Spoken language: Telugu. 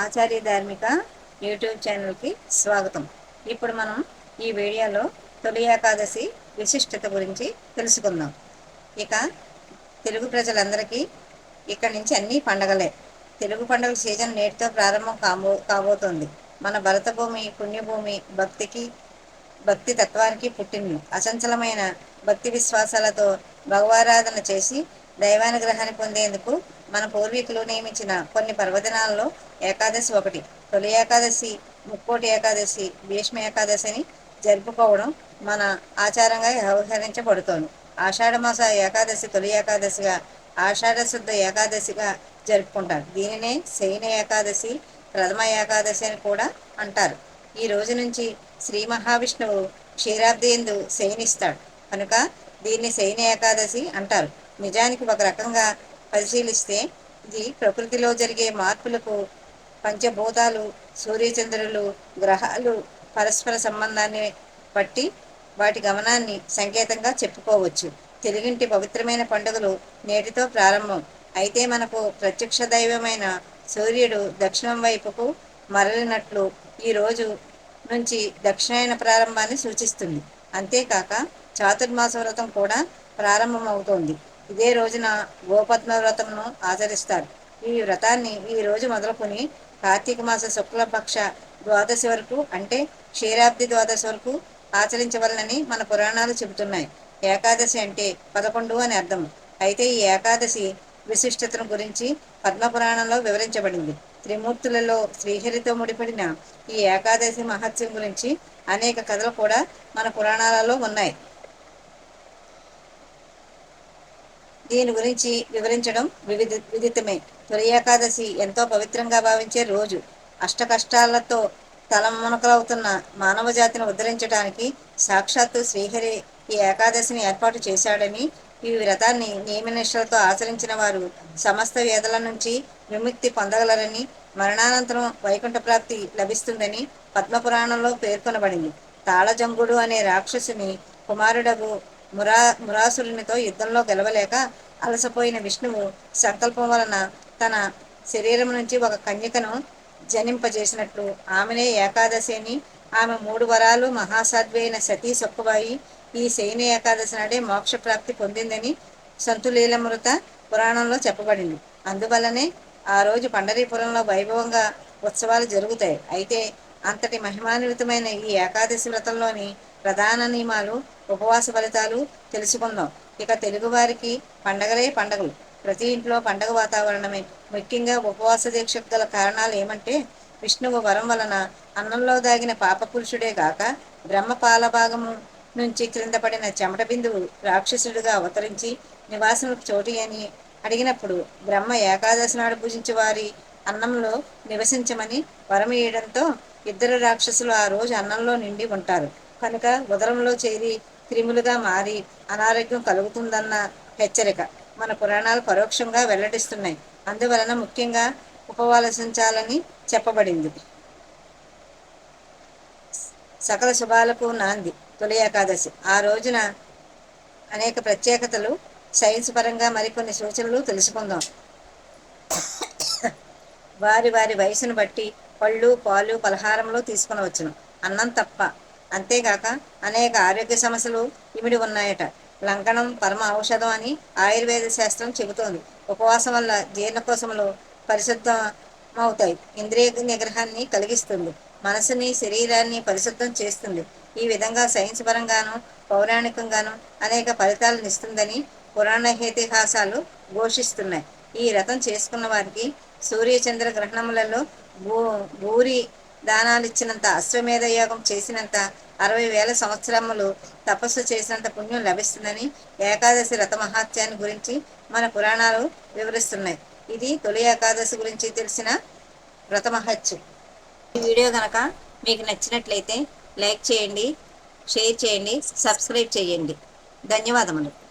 ఆచార్య ధార్మిక యూట్యూబ్ ఛానల్కి స్వాగతం. ఇప్పుడు మనం ఈ వీడియోలో తొలి ఏకాదశి విశిష్టత గురించి తెలుసుకుందాం. ఇక తెలుగు ప్రజలందరికీ ఇక్కడి నుంచి అన్ని పండగలే. తెలుగు పండుగల సీజన్ నేటితో ప్రారంభం కాబో కాబోతోంది. మన భరత భూమి పుణ్యభూమి భక్తికి భక్తి తత్వానికి పుట్టింది అచంచలమైన భక్తి విశ్వాసాలతో భగవారాధన చేసి దైవానుగ్రహాన్ని పొందేందుకు మన పూర్వీకులు నియమించిన కొన్ని పర్వదినాలలో ఏకాదశి ఒకటి తొలి ఏకాదశి ముక్కోటి ఏకాదశి భీష్మ ఏకాదశిని జరుపుకోవడం మన ఆచారంగా వ్యవహరించబడుతోంది. ఆషాఢమాస ఏకాదశి తొలి ఏకాదశిగా ఆషాఢ శుద్ధ ఏకాదశిగా జరుపుకుంటారు. దీనినే శయన ఏకాదశి ప్రథమ ఏకాదశి అని కూడా అంటారు. ఈ రోజు నుంచి శ్రీ మహావిష్ణువు క్షీరాబ్ది ఎందు శయనిస్తాడు. కనుక దీన్ని శయన ఏకాదశి అంటారు. నిజానికి ఒక రకంగా పరిశీలిస్తే ఇది ప్రకృతిలో జరిగే మార్పులకు పంచభూతాలు సూర్యచంద్రులు గ్రహాలు పరస్పర సంబంధాన్ని బట్టి వాటి గమనాన్ని సంకేతంగా చెప్పుకోవచ్చు. తెలుగింటి పవిత్రమైన పండుగలు నేటితో ప్రారంభం. అయితే మనకు ప్రత్యక్ష దైవమైన సూర్యుడు దక్షిణం వైపుకు మరలినట్లు ఈరోజు నుంచి దక్షిణాయన ప్రారంభాన్ని సూచిస్తుంది. అంతేకాక చాతుర్మాస వ్రతం కూడా ప్రారంభమవుతోంది. ఇదే రోజున గోపద్మ వ్రతంను ఆచరిస్తారు ఈ వ్రతాన్ని ఈ రోజు మొదలుకొని కార్తీక మాస శుక్లపక్ష ద్వాదశి వరకు అంటే క్షీరాబ్ది ద్వాదశి వరకు ఆచరించవలనని మన పురాణాలు చెబుతున్నాయి. ఏకాదశి అంటే పదకొండు అని అర్థం. అయితే ఈ ఏకాదశి విశిష్టతను గురించి పద్మపురాణంలో వివరించబడింది. త్రిమూర్తులలో శ్రీహరితో ముడిపడిన ఈ ఏకాదశి మహత్యం గురించి అనేక కథలు కూడా మన పురాణాలలో ఉన్నాయి. దీని గురించి వివరించడం వివిధ విదితమే. తొలి ఏకాదశి ఎంతో పవిత్రంగా భావించే రోజు. అష్ట కష్టాలతో తలమునకలవుతున్న మానవ జాతిని ఉద్ధరించడానికి సాక్షాత్తు శ్రీహరి ఈ ఏకాదశిని ఏర్పాటు చేశాడని ఈ వ్రతాన్ని నియమనిష్టలతో ఆచరించిన వారు సమస్త వేదల నుంచి విముక్తి పొందగలరని మరణానంతరం వైకుంఠ ప్రాప్తి లభిస్తుందని పద్మపురాణంలో పేర్కొనబడింది. తాళజంగుడు అనే రాక్షసుని కుమారుడగు మురా మురాసురునితో యుద్ధంలో గెలవలేక అలసపోయిన విష్ణువు సంకల్పం వలన తన శరీరం నుంచి ఒక కన్యకను జనింపజేసినట్లు ఆమెనే ఏకాదశిని. ఆమె మూడు వరాలు మహాసాధ్వి అయిన సతీ సొక్కుబాయి. ఈ శయన ఏకాదశి నాడే మోక్ష ప్రాప్తి పొందిందని సంతులీలమృత పురాణంలో చెప్పబడింది. అందువల్లనే ఆ రోజు పండరీపురంలో వైభవంగా ఉత్సవాలు జరుగుతాయి. అయితే అంతటి మహిమాన్వితమైన ఈ ఏకాదశి వ్రతంలోని ప్రధాన నియమాలు ఉపవాస ఫలితాలు తెలుసుకుందాం. ఇక తెలుగువారికి పండగలే పండగలు. ప్రతి ఇంట్లో పండగ వాతావరణమే. ముఖ్యంగా ఉపవాస దీక్షకు గల కారణాలు ఏమంటే విష్ణువు వరం వలన అన్నంలో దాగిన పాపపురుషుడే కాక బ్రహ్మ పాలభాగము నుంచి క్రింద పడిన చెమట బిందువు రాక్షసుడిగా అవతరించి నివాసములకు చోటు అని అడిగినప్పుడు బ్రహ్మ ఏకాదశి నాడు పూజించే వారి అన్నంలో నివసించమని వరం ఇయ్యడంతో ఇద్దరు రాక్షసులు ఆ రోజు అన్నంలో నిండి ఉంటారు. కనుక ఉదరంలో చేరి క్రిములుగా మారి అనారోగ్యం కలుగుతుందన్న హెచ్చరిక. మన పురాణాలు పరోక్షంగా వెల్లడిస్తున్నాయి. అందువలన ముఖ్యంగా ఉపవాసించాలని చెప్పబడింది. సకల శుభాలకు నాంది తొలి ఏకాదశి. ఆ రోజున అనేక ప్రత్యేకతలు సైన్స్ పరంగా మరికొన్ని సూచనలు తెలుసుకుందాం. వారి వారి వయసును బట్టి పళ్ళు పాలు పలహారంలో తీసుకునవచ్చును. అన్నం తప్ప అంతేగాక అనేక ఆరోగ్య సమస్యలు ఇమిడి ఉన్నాయట. లంకణం పరమ ఔషధం అని ఆయుర్వేద శాస్త్రం చెబుతోంది. ఉపవాసం వల్ల జీర్ణకోశములు పరిశుద్ధమవుతాయి. ఇంద్రియ నిగ్రహాన్ని కలిగిస్తుంది. మనసుని శరీరాన్ని పరిశుద్ధం చేస్తుంది. ఈ విధంగా సైన్స్ పరంగాను పౌరాణికంగాను అనేక ఫలితాలను ఇస్తుందని పురాణ ఇతిహాసాలు ఘోషిస్తున్నాయి. ఈ రథం చేసుకున్న వారికి సూర్యచంద్ర గ్రహణములలో భూ భూరి దానాలిచ్చినంత అశ్వమేధ యోగం చేసినంత అరవై వేల సంవత్సరములు తపస్సు చేసినంత పుణ్యం లభిస్తుందని ఏకాదశి రథ మహాత్యాన్ని గురించి మన పురాణాలు వివరిస్తున్నాయి. ఇది తొలి ఏకాదశి గురించి తెలిసిన వ్రత మహత్యం. ఈ వీడియో కనుక మీకు నచ్చినట్లయితే లైక్ చేయండి షేర్ చేయండి సబ్స్క్రైబ్ చేయండి. ధన్యవాదములు.